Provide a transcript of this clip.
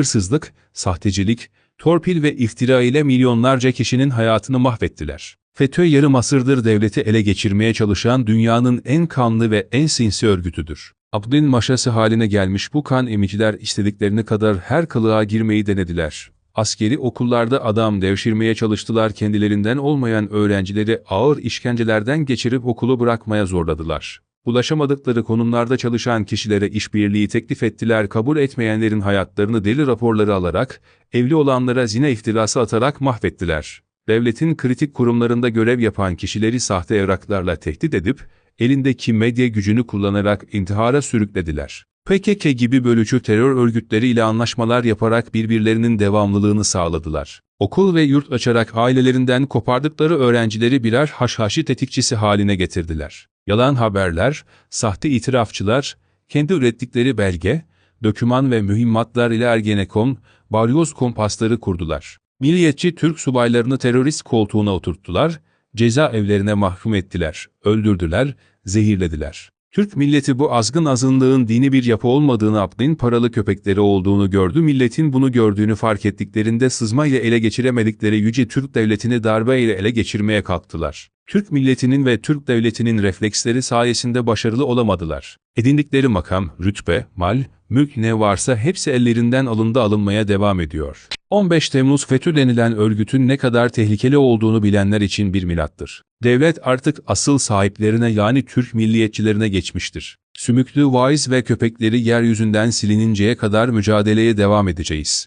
Hırsızlık, sahtecilik, torpil ve iftira ile milyonlarca kişinin hayatını mahvettiler. FETÖ yarım asırdır devleti ele geçirmeye çalışan dünyanın en kanlı ve en sinsi örgütüdür. Abdin maşası haline gelmiş bu kan emiciler istediklerini kadar her kılığa girmeyi denediler. Askeri okullarda adam devşirmeye çalıştılar kendilerinden olmayan öğrencileri ağır işkencelerden geçirip okulu bırakmaya zorladılar. Ulaşamadıkları konumlarda çalışan kişilere işbirliği teklif ettiler kabul etmeyenlerin hayatlarını deli raporları alarak, evli olanlara zine iftirası atarak mahvettiler. Devletin kritik kurumlarında görev yapan kişileri sahte evraklarla tehdit edip, elindeki medya gücünü kullanarak intihara sürüklediler. PKK gibi bölücü terör örgütleriyle anlaşmalar yaparak birbirlerinin devamlılığını sağladılar. Okul ve yurt açarak ailelerinden kopardıkları öğrencileri birer haşhaşi tetikçisi haline getirdiler. Yalan haberler, sahte itirafçılar, kendi ürettikleri belge, döküman ve mühimmatlar ile Ergenekon, balyoz kompasları kurdular. Milliyetçi Türk subaylarını terörist koltuğuna oturttular, cezaevlerine mahkum ettiler, öldürdüler, zehirlediler. Türk milleti bu azgın azınlığın dini bir yapı olmadığını Abdin paralı köpekleri olduğunu gördü milletin bunu gördüğünü fark ettiklerinde sızma ile ele geçiremedikleri yüce Türk devletini darbe ile ele geçirmeye kalktılar. Türk milletinin ve Türk devletinin refleksleri sayesinde başarılı olamadılar. Edindikleri makam, rütbe, mal, mülk ne varsa hepsi ellerinden alındı alınmaya devam ediyor. 15 Temmuz FETÖ denilen örgütün ne kadar tehlikeli olduğunu bilenler için bir milattır. Devlet artık asıl sahiplerine yani Türk milliyetçilerine geçmiştir. Sümüklü vaiz ve köpekleri yeryüzünden silininceye kadar mücadeleye devam edeceğiz.